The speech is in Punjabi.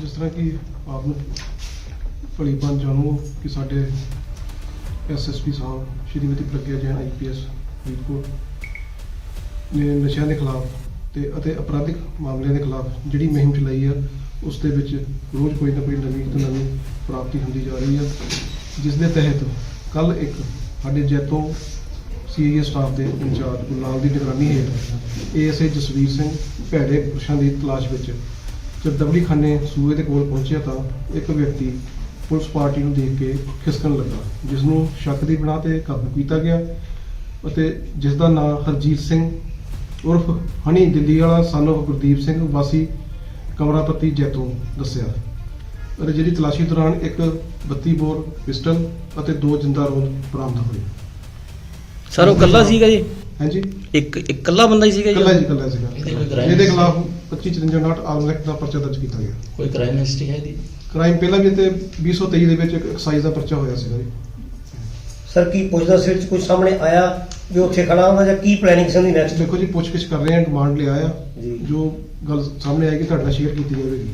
ਜਿਸ ਤਰ੍ਹਾਂ ਕਿ ਆਪ ਨੂੰ ਭਲੀ ਭਾਂਤ ਜਾਣੋ ਕਿ ਸਾਡੇ ਐਸਐਸਪੀ ਸਾਹਿਬ ਸ਼੍ਰੀਮਤੀ ਪ੍ਰਗਿਆ ਜੈਨ ਆਈਪੀਐਸ ਫਰੀਦਕੋਟ, ਨੇ ਨਸ਼ਿਆਂ ਦੇ ਖਿਲਾਫ ਤੇ ਅਤੇ ਅਪਰਾਧਿਕ ਮਾਮਲਿਆਂ ਦੇ ਖਿਲਾਫ ਜਿਹੜੀ ਮੁਹਿੰਮ ਚਲਾਈ ਆ, ਉਸ ਦੇ ਵਿੱਚ ਰੋਜ਼ ਕੋਈ ਨਾ ਕੋਈ ਨਵੀਂ ਤੋਂ ਨਵੀਂ ਪ੍ਰਾਪਤੀ ਹੁੰਦੀ ਜਾ ਰਹੀ ਆ, ਜਿਸ ਦੇ ਤਹਿਤ ਕੱਲ ਇੱਕ ਸਾਡੇ ਜੈਤੋਂ ਸੀਆਈਏ ਸਟਾਫ ਦੇ ਇੰਚਾਰਜ ਗੁਰਨਾਮ ਦੀ ਨਿਗਰਾਨੀ ਹੇਠ ਏਐਸਏ ਜਸਵੀਰ ਸਿੰਘ ਭੈੜੇ ਪੁਰਸ਼ਾਂ ਦੀ ਤਲਾਸ਼ ਵਿੱਚ ਜਦ ਦਬਲੀ ਖਾਨੇ ਸੂਏ ਦੇ ਕੋਲ ਪਹੁੰਚਿਆ ਤਾਂ ਇੱਕ ਵਿਅਕਤੀ ਪੁਲਿਸ ਪਾਰਟੀ ਨੂੰ ਦੇਖ ਕੇ ਖਿਸਕਣ ਲੱਗਾ ਜਿਸ ਨੂੰ ਸ਼ੱਕ ਦੀ ਬਣਾ ਤੇ ਕਾਬੂ ਕੀਤਾ ਗਿਆ ਅਤੇ ਜਿਸ ਦਾ ਨਾਮ ਹਰਜੀਤ ਸਿੰਘ ਉਰਫ ਹਣੀ ਦਿੱਲੀ ਵਾਲਾ of ਗੁਰਦੀਪ ਸਿੰਘ ਵਾਸੀ ਕਮਰਾਪੱਤੀ ਜੈਤੋਂ ਦੱਸਿਆ। ਅਤੇ ਜਿਹੜੀ ਤਲਾਸ਼ੀ ਦੌਰਾਨ ਇੱਕ 32 ਬੋਰ ਪਿਸਟਲ ਅਤੇ ਦੋ ਜਿੰਦਾ ਰੋਲ ਬਰਾਮਦ ਹੋਏ। ਸਰ ਉਹ ਕੱਲਾ ਸੀਗਾ ਜੀ? ਹਾਂਜੀ। ਇੱਕ ਇਕੱਲਾ ਬੰਦਾ ਹੀ ਸੀਗਾ ਜੀ? ਜੀ ਕੱਲਾ ਸੀਗਾ। ਇਹਦੇ? ਖਿਲਾਫ 2554 ਨਾਟ ਆਰਮ ਐਕਟ ਦਾ ਪਰਚਾ ਦਰਜ ਕੀਤਾ ਗਿਆ। ਕੋਈ ਕ੍ਰਾਈਮ ਹਿਸਟਰੀ ਹੈ ਦੀ ਕ੍ਰਾਈਮ ਪਹਿਲਾਂ ਵੀ ਤੇ 2023 ਦੇ ਵਿੱਚ ਇੱਕ ਐਕਸਾਈਜ਼ ਦਾ ਪਰਚਾ ਹੋਇਆ ਸੀਗਾ ਜੀ। ਸਰ ਕੀ ਪੁੱਛਦਾ ਸਿਰ ਚ ਕੁਝ ਸਾਹਮਣੇ ਆਇਆ ਵੀ ਉੱਥੇ ਖੜਾ ਹੁੰਦਾ ਜਾਂ ਕੀ ਪਲੈਨਿੰਗ ਸੀ ਉਹਦੀ ਨੈਕਸਟ ਦੇਖੋ ਜੀ ਪੁੱਛਗਿੱਛ ਕਰ ਰਹੇ ਹਾਂ ਡਿਮਾਂਡ ਲਿਆ ਆ ਜੀ। ਜੋ ਗੱਲ ਸਾਹਮਣੇ ਆਏਗੀ ਤੁਹਾਡੇ ਨਾਲ ਸ਼ੇਅਰ ਕੀਤੀ ਜਾਵੇਗੀ।